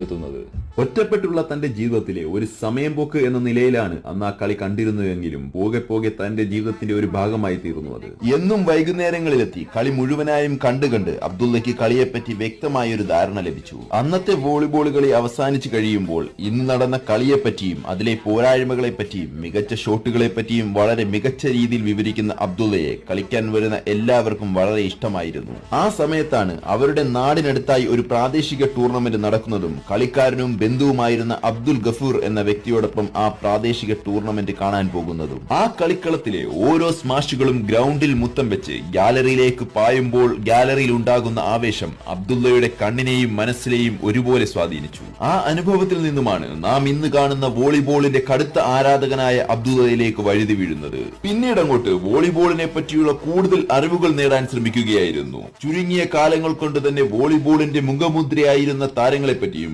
എത്തുന്നത്. ഒറ്റപ്പെട്ടുള്ള തന്റെ ജീവിതത്തിലെ ഒരു സമയം പോക്ക് എന്ന നിലയിലാണ് അന്ന് ആ കളി കണ്ടിരുന്നതെങ്കിലും പോകെ പോകെ തന്റെ ജീവിതത്തിന്റെ ഒരു ഭാഗമായി തീർന്നു അത്. എന്നും വൈകുന്നേരങ്ങളിലെത്തി കളി മുഴുവനായും കണ്ടു കണ്ട് അബ്ദുള്ളയ്ക്ക് കളിയെപ്പറ്റി വ്യക്തമായ ഒരു ധാരണ ലഭിച്ചു. അന്നത്തെ വോളിബോൾ കളി അവസാനിച്ചു കഴിയുമ്പോൾ ഇന്ന് നടന്ന കളിയെപ്പറ്റിയും അതിലെ പോരായ്മകളെ പറ്റിയും മികച്ച ഷോട്ടുകളെ പറ്റിയും വളരെ മികച്ച രീതിയിൽ വിവരിക്കുന്ന അബ്ദുള്ളയെ കളിക്കാൻ വരുന്ന എല്ലാവർക്കും വളരെ ഇഷ്ടമായിരുന്നു. ആ സമയത്താണ് അവരുടെ നാടിനടുത്തായി ഒരു പ്രാദേശിക ടൂർണമെന്റ് നടക്കുന്നതും കളിക്കാരനും ബന്ധുവുമായിരുന്ന അബ്ദുൽ ഗഫൂർ എന്ന വ്യക്തിയോടൊപ്പം ആ പ്രാദേശിക ടൂർണമെന്റ് കാണാൻ പോകുന്നതും ആ കളിക്കളത്തിലെ ഓരോ സ്മാഷുകളും ഗ്രൗണ്ടിൽ മുത്തം വെച്ച് ഗാലറിയിലേക്ക് പായുമ്പോൾ ഗാലറിയിൽ ഉണ്ടാകുന്ന ആവേശം അബ്ദുള്ളയുടെ കണ്ണിനെയും മനസ്സിനെയും ഒരുപോലെ സ്വാധീനിച്ചു. ആ അനുഭവത്തിൽ നിന്നുമാണ് നാം ഇന്ന് കാണുന്ന വോളിബോളിന്റെ കടുത്ത ആരാധകനായ അബ്ദുള്ളയിലേക്ക് വഴുതി വീഴുന്നത്. പിന്നീട് അങ്ങോട്ട് വോളിബോളിനെ പറ്റിയുള്ള കൂടുതൽ അറിവുകൾ നേടാൻ ശ്രമിക്കുകയായിരുന്നു. ചുരുങ്ങിയ കാലങ്ങൾ കൊണ്ട് തന്നെ വോളിബോളിന്റെ മുഖമുദ്രയായിരുന്ന താരങ്ങളെ പറ്റിയും